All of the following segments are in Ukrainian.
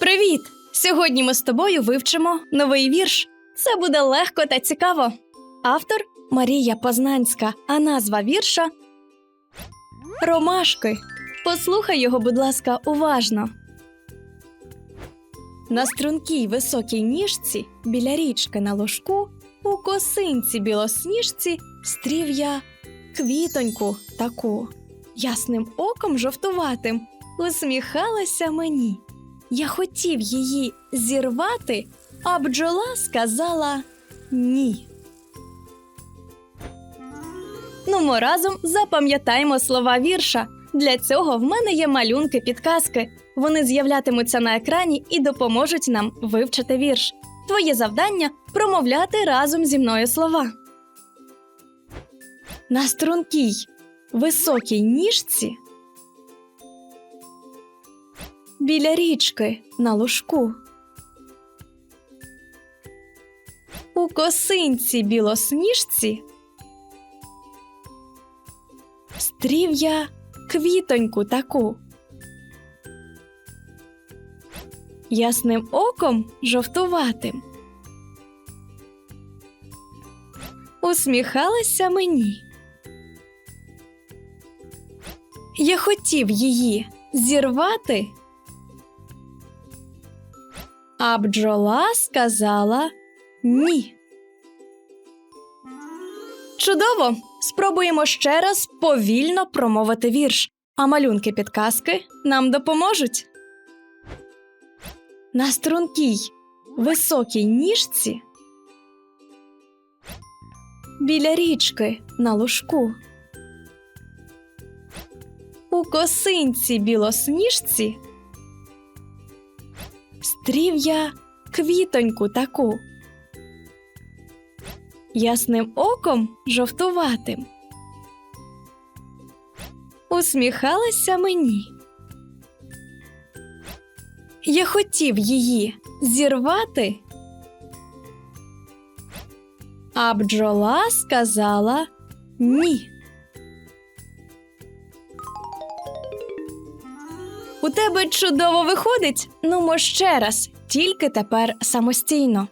Привіт! Сьогодні ми з тобою вивчимо новий вірш. Це буде легко та цікаво. Автор Марія Познанська, а назва вірша Ромашки. Послухай його, будь ласка, уважно. На стрункій високій ніжці біля річки на ложку у косинці білосніжці стрів я квітоньку таку, ясним оком жовтуватим усміхалася мені. Я хотів її зірвати, а бджола сказала ні. Ну, ми разом запам'ятаємо слова вірша. Для цього в мене є малюнки підказки. Вони з'являтимуться на екрані і допоможуть нам вивчити вірш. Твоє завдання промовляти разом зі мною слова. На стрункій високій ніжці біля річки на лужку. У косинці білосніжці стрів я квітоньку таку. Ясним оком жовтуватим. Усміхалася мені. Я хотів її зірвати. А бджола сказала ні. Чудово! Спробуємо ще раз повільно промовити вірш, а малюнки підказки нам допоможуть. На стрункій високій ніжці біля річки на лужку. У косинці білосніжці стрів я квітоньку таку. Ясним оком жовтуватим. Усміхалася мені. Я хотів її зірвати, а бджола сказала ні. У тебе чудово виходить. Ну, мо ще раз, тільки тепер самостійно.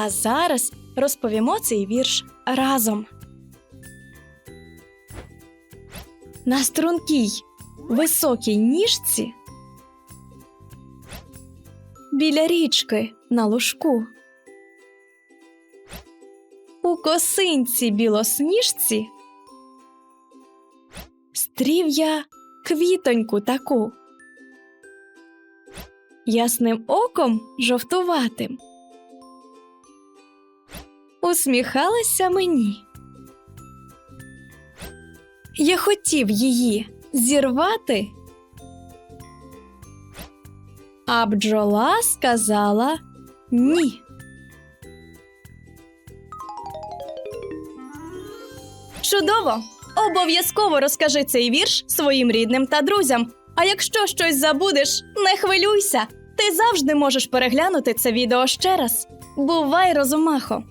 А зараз розповімо цей вірш разом. На стрункій високій ніжці біля річки на лужку. У косинці білосніжці стрів я квітоньку таку. Ясним оком жовтуватим усміхалася мені. Я хотів її зірвати, а бджола сказала ні. Чудово! Обов'язково розкажи цей вірш своїм рідним та друзям. А якщо щось забудеш, не хвилюйся. Ти завжди можеш переглянути це відео ще раз. Бувай, розумахо!